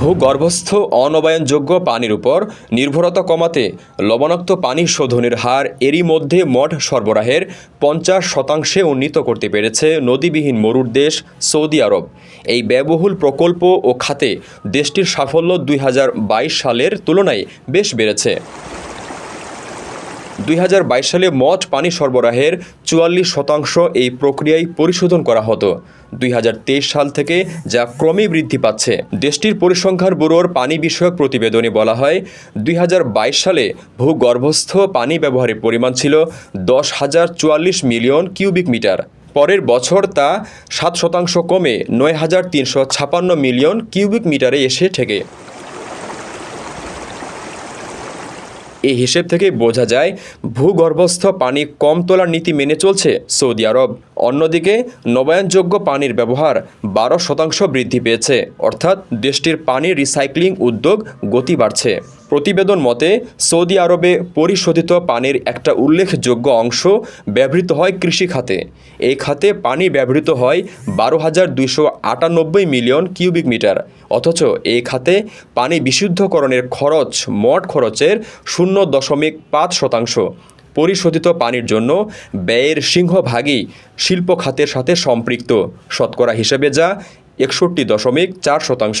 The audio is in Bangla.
ভূগর্ভস্থ, অনবায়নযোগ্য পানির উপর নির্ভরতা কমাতে লবণাক্ত পানি শোধনের হার এরই মধ্যে মঠ সরবরাহের পঞ্চাশ শতাংশে উন্নীত করতে পেরেছে নদীবিহীন মরুর দেশ সৌদি আরব। এই ব্যয়বহুল প্রকল্প ও খাতে দেশটির সাফল্য দুই হাজার বাইশ সালের তুলনায় বেশ বেড়েছে। দুই হাজার বাইশ সালে মঠ পানি সরবরাহের চুয়াল্লিশ শতাংশ এই প্রক্রিয়ায় পরিশোধন করা হতো। দুই হাজার তেইশ সাল থেকে যা ক্রমেই বৃদ্ধি পাচ্ছে। দেশটির পরিসংখ্যান ব্যুরোর পানি বিষয়ক প্রতিবেদনে বলা হয়, দুই হাজার বাইশ সালে ভূগর্ভস্থ পানি ব্যবহারের পরিমাণ ছিল দশ হাজার চুয়াল্লিশ মিলিয়ন কিউবিক মিটার। পরের বছর তা সাত শতাংশ কমে নয় হাজার তিনশো ছাপান্ন মিলিয়ন কিউবিক মিটারে এসে ঠেকে। এই হিসেব থেকে বোঝা যায়, ভূগর্ভস্থ পানি কম তোলার নীতি মেনে চলছে সৌদি আরব। অন্যদিকে, নবায়নযোগ্য পানির ব্যবহার বারো শতাংশ বৃদ্ধি পেয়েছে, অর্থাৎ দেশটির পানি রিসাইক্লিং উদ্যোগ গতি বাড়ছে। প্রতিবেদন মতে, সৌদি আরবে পরিশোধিত পানির একটা উল্লেখযোগ্য অংশ ব্যবহৃত হয় কৃষি খাতে। এই খাতে পানি ব্যবহৃত হয় বারো হাজার দুইশো আটানব্বই মিলিয়ন কিউবিক মিটার। অথচ এই খাতে পানি বিশুদ্ধকরণের খরচ মোট খরচের শূন্য দশমিক পাঁচ শতাংশ। পরিশোধিত পানির জন্য ব্যয়ের সিংহভাগই শিল্প খাতের সাথে সম্পৃক্ত। শতকরা হিসেবে যা একষট্টি দশমিক চার শতাংশ।